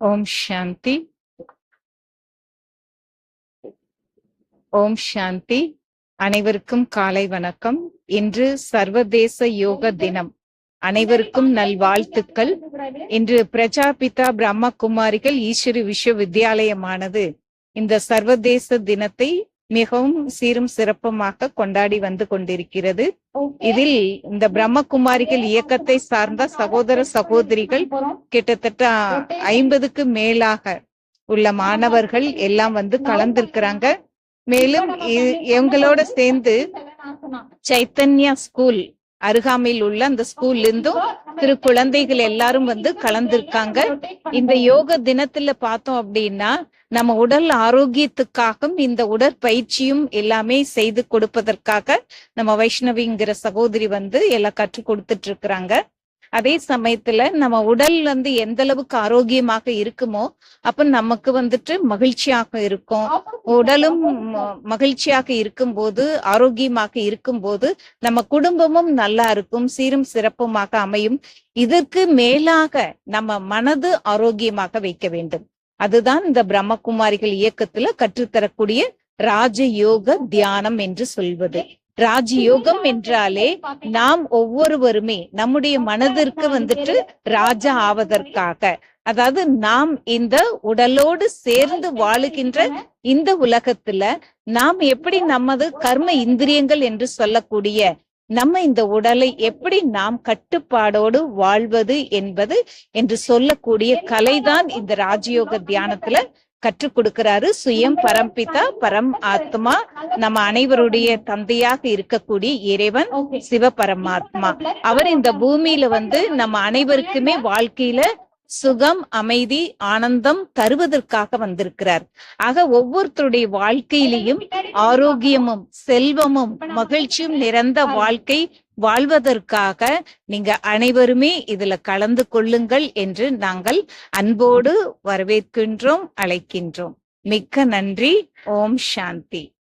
ஓம் சாந்தி. ஓம் சாந்தி. அனைவருக்கும் காலை வணக்கம். இன்று சர்வதேச யோக தினம். அனைவருக்கும் நல்வாழ்த்துக்கள். இன்று பிரஜாபிதா பிரம்மகுமாரிகள் ஈஸ்வரி விஸ்வவித்யாலயமானது இந்த சர்வதேச தினத்தை மிகவும் சீரும் சிறப்புமாக கொண்டாடி வந்து கொண்டிருக்கிறது. இதில் இந்த பிரம்மகுமாரிகள் இயக்கத்தை சார்ந்த சகோதர சகோதரிகள் கிட்டத்தட்ட ஐம்பதுக்கு மேலாக உள்ள மாணவர்கள் எல்லாம் வந்து கலந்திருக்கிறாங்க. மேலும் இவங்களோட சேர்ந்து சைத்தன்யா ஸ்கூல் அருகாமையில் உள்ள அந்த ஸ்கூல்ல இருந்தும் திரு குழந்தைகள் எல்லாரும் வந்து கலந்திருக்காங்க. இந்த யோக தினத்துல பார்த்தோம் அப்படின்னா நம்ம உடல் ஆரோக்கியத்துக்காகவும் இந்த உடற்பயிற்சியும் எல்லாமே செய்து கொடுப்பதற்காக நம்ம வைஷ்ணவிங்கிற சகோதரி வந்து எல்லாம் கற்றுக் கொடுத்துட்டு இருக்கிறாங்க. அதே சமயத்துல நம்ம உடல் வந்து எந்த அளவுக்கு ஆரோக்கியமாக இருக்குமோ அப்ப நமக்கு வந்துட்டு மகிழ்ச்சியாக இருக்கும். உடலும் மகிழ்ச்சியாக இருக்கும் போது ஆரோக்கியமாக இருக்கும் போது நம்ம குடும்பமும் நல்லா இருக்கும் சீரும் சிறப்புமாக அமையும். இதற்கு மேலாக நம்ம மனது ஆரோக்கியமாக வைக்க வேண்டும். அதுதான் இந்த பிரம்மகுமாரிகள் இயக்கத்துல கற்றுத்தரக்கூடிய ராஜயோக தியானம் என்று சொல்வது. ராஜயோகம் என்றாலே நாம் ஒவ்வொருவருமே நம்முடைய மனதிற்கு வந்துட்டு ராஜா ஆவதற்காக. அதாவது நாம் இந்த உடலோடு சேர்ந்து வாழுகின்ற இந்த உலகத்துல நாம் எப்படி நமது கர்ம இந்திரியங்கள் என்று சொல்லக்கூடிய நம்ம இந்த உடலை எப்படி நாம் கட்டுப்பாடோடு வாழ்வது என்பது என்று சொல்லக்கூடிய கலைதான் இந்த ராஜயோக தியானத்துல கற்றுக் கொடுக்கிறாரு. சுயம் பரம்பிதா பரம் ஆத்மா. நம்ம அனைவருடைய தந்தையாக இருக்கக்கூடிய இறைவன் சிவ பரமாத்மா அவர் இந்த பூமியில வந்து நம்ம அனைவருக்குமே வாழ்க்கையில சுகம் அமைதி ஆனந்தம் தருவதற்காக வந்திருக்கிறார். ஆக ஒவ்வொருத்தருடைய வாழ்க்கையிலையும் ஆரோக்கியமும் செல்வமும் மகிழ்ச்சியும் நிறைந்த வாழ்க்கை வாழ்வதற்காக நீங்க அனைவருமே இதுல கலந்து கொள்ளுங்கள் என்று நாங்கள் அன்போடு வரவேற்கின்றோம் அழைக்கின்றோம். மிக்க நன்றி. ஓம் சாந்தி.